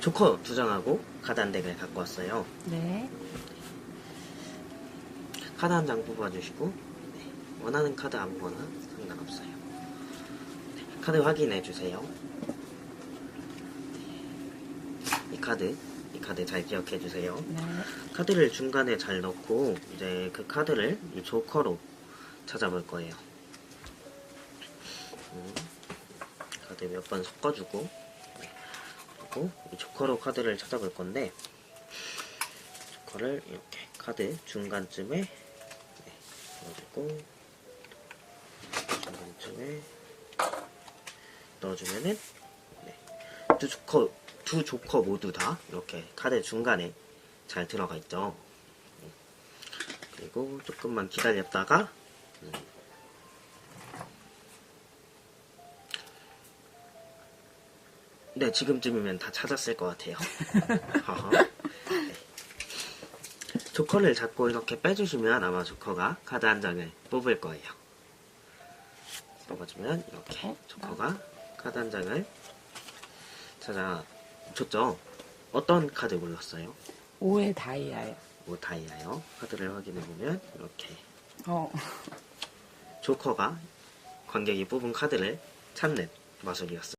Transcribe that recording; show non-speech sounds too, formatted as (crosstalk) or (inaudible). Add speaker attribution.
Speaker 1: 조커 두 장하고 카드 한 덱을 갖고 왔어요.
Speaker 2: 네.
Speaker 1: 카드 한 장 뽑아주시고 네, 원하는 카드 아무거나 상관없어요. 네, 카드 확인해 주세요. 네, 이 카드, 이 카드 잘 기억해 주세요.
Speaker 2: 네.
Speaker 1: 카드를 중간에 잘 넣고 이제 그 카드를 이 조커로 찾아볼 거예요. 음, 카드 몇 번 섞어주고 네, 이 조커로 카드를 찾아볼 건데 조커를 이렇게 카드 중간쯤에 네, 넣어주고 중간쯤에 넣어주면은 네, 두 조커 두 조커 모두 다 이렇게 카드 중간에 잘 들어가 있죠. 음. 그리고 조금만 기다렸다가 음. 네 지금쯤이면 다 찾았을 것 같아요. (laughs) 네. 조커를 잡고 이렇게 빼주시면 아마 조커가 카드 한 장을 뽑을 거예요. 뽑아주면 이렇게 조커가 카드 한 장을 찾아 줬죠. 어떤 카드 골랐어요?
Speaker 2: 5의 다이아요.
Speaker 1: 뭐 다이아요. 카드를 확인해 보면 이렇게
Speaker 2: 어.
Speaker 1: 조커가 관객이 뽑은 카드를 찾는 마술이었어요.